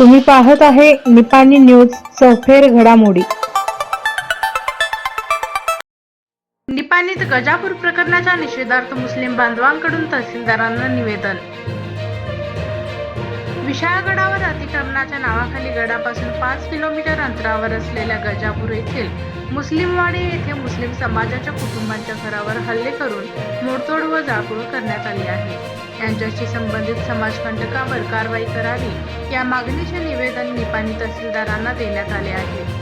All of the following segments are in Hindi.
तुम्ही पाहत आहे निपाणी न्यूज चौफेर घडामोडी. निपाणीत गजापूर प्रकरणाच्या निषेधार्थ मुस्लिम बांधवांकडून तहसीलदारांना निवेदन विशाळगडावर अतिक्रमणाच्या नावाखाली गडापासून पाच किलोमीटर अंतरावर असलेल्या गजापूर येथील मुस्लिमवाडी येथे मुस्लिम समाजाच्या कुटुंबांच्या घरावर हल्ले करून मोडतोड व जाळपोळ करण्यात आली आहे. यांच्याशी संबंधित समाजकंटकावर कारवाई करावी या मागणीचे निवेदन निपाणी तहसीलदारांना देण्यात आले आहे.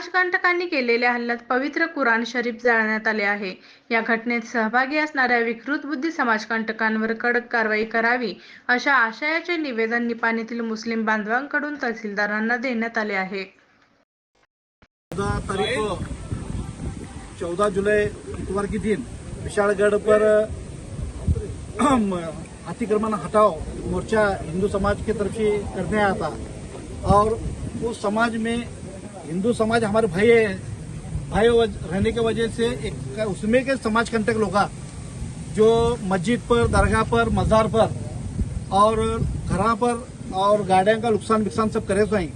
समाजकंटकांनी केलेल्या हल्ल्यात पवित्र कुराण शरीफ जाळण्यात आले आहे. या घटनेत सहभागी असणाऱ्या विकृत बुद्धी समाजकंटकांवर कडक कारवाई करावी अशा आशयाचे निवेदन निपाणीतील मुस्लिम बांधवांकडून तहसीलदारांना देण्यात आले आहे. चौदा जुलै को इतवार के दिन विशाळगड पर अतिक्रमण हटाओ मोर्चा हिंदू समाज की तरफ से करने आया था और उस समाज में हिंदू समाज हमारे भाई है, भाई रहने की वजह से एक उसमें के समाज कंटक लोग, जो मस्जिद पर, दरगाह पर, मजार पर, और घर पर, और गाड़ियों का नुकसान विकसान सब करे सो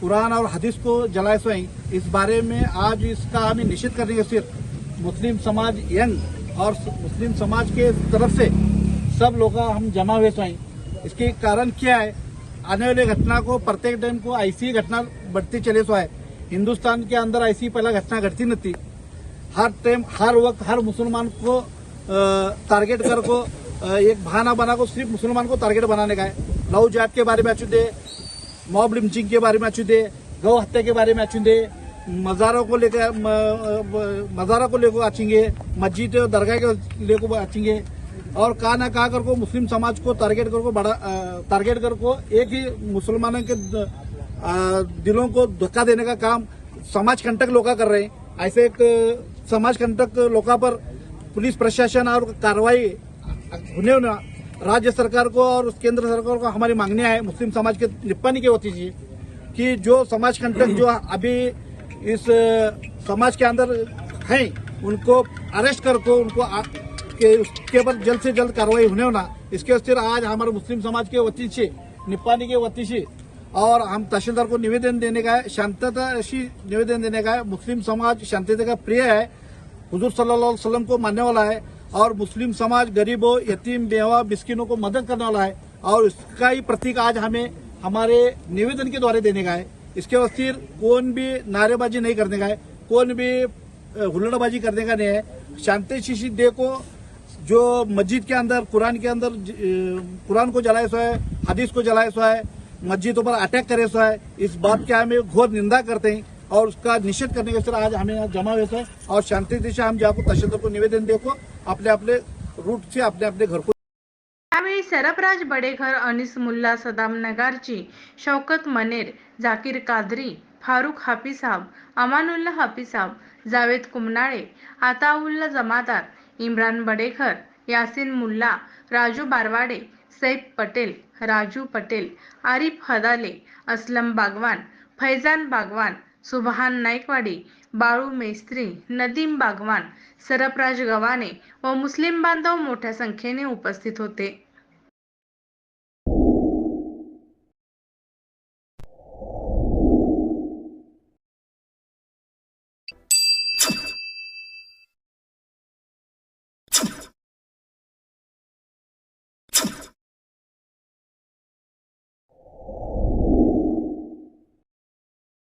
कुरान और हदीस को जलाए सो हैं, इस बारे में आज इसका हमें निश्चित करने के सिर्फ़ मुस्लिम समाज यंग और मुस्लिम समाज के तरफ़ से सब लोग हम जमा हुए सो हैं। इसके कारण क्या है? आने वाले घटना को, प्रत्येक टाइम को, ऐसी घटना बढ़ती चले सो है। हिंदुस्तान के अंदर ऐसी पहला घटना घटती नहीं थी हर टाइम हर वक्त, हर मुसलमान को टारगेट कर को एक बहाना बना को, सिर्फ़ मुसलमान को टारगेट बनाने का है। लव जात के बारे में अच्छू दे मॉब लिंचिंग के बारे में अच्छू दे, गौ हत्या के बारे में अच्छू दे, मजारों को लेकर मजारा को लेकर अच्छेंगे मस्जिद और दरगाह के लेकर अच्छेंगे और कहा ना कहा कर को मुस्लिम समाज को टारगेट कर को बड़ा टारगेट कर को एक ही मुसलमानों के दिलों को धक्का देने का काम समाज कंटक लोग कर रहे हैं। ऐसे एक समाज कंटक लोगों पर पुलिस प्रशासन और कार्रवाई होने होना राज्य सरकार को और केंद्र सरकार को हमारी मांगनियाँ है। मुस्लिम समाज के निप्पानी के वती से कि जो समाज कंटक जो अभी इस समाज के अंदर हैं उनको अरेस्ट करके उनको आ, के उसके ऊपर जल्द से जल्द कार्रवाई होने होना। इसके सिर आज हमारे मुस्लिम समाज के वती से निप्पानी के वती से और हम तहसीलदार को निवेदन देने का है, शांतता ऐसी निवेदन देने का है, मुस्लिम समाज शांतता का प्रिय है। हजूर सल्लल्लाहु अलैहि वसल्लम को मानने वाला है और मुस्लिम समाज गरीबों यतीम बेवा मिस्किनों को मदद करने वाला है और इसका ही प्रतीक आज हमें हमारे निवेदन के द्वारा देने का है। इसके वस्तीर कौन भी नारेबाजी नहीं करने का है, कौन भी हुल्लड़बाजी करने का नहीं है। शांति शीशी दे को जो मस्जिद के अंदर, कुरान के अंदर कुरान को जलाए सो है, हदीस को जलाए सो है मस्जिदों पर अटैक करे सो है। इस बात की हमें घोर निंदा करते हैं और उसका निषेध करने के आज हमें यहाँ जमा हुए और शांति दिशा हम जाको तशद को निवेदन देखो अपने अपने रूट से अपने अपने घर को। यावेळी सरफराज बडेघर अनिस मुल्ला सदाम नगारची शौकत मनेर जाकीर कादरी फारुख हाफिसाब अमानुल्ला हाफिसाब जावेद कुमनाळे आताउल्ला जमादार इम्रान बडेघर यासिन मुल्ला राजू बारवाडे सैफ पटेल राजू पटेल आरिफ हदाले असलम बागवान फैजान बागवान सुबहान नाईकवाडी बाळू मेस्त्री नदीम बागवान सरपराज गव्हाणे व मुस्लिम बांधव मोठ्या संख्येने उपस्थित होते.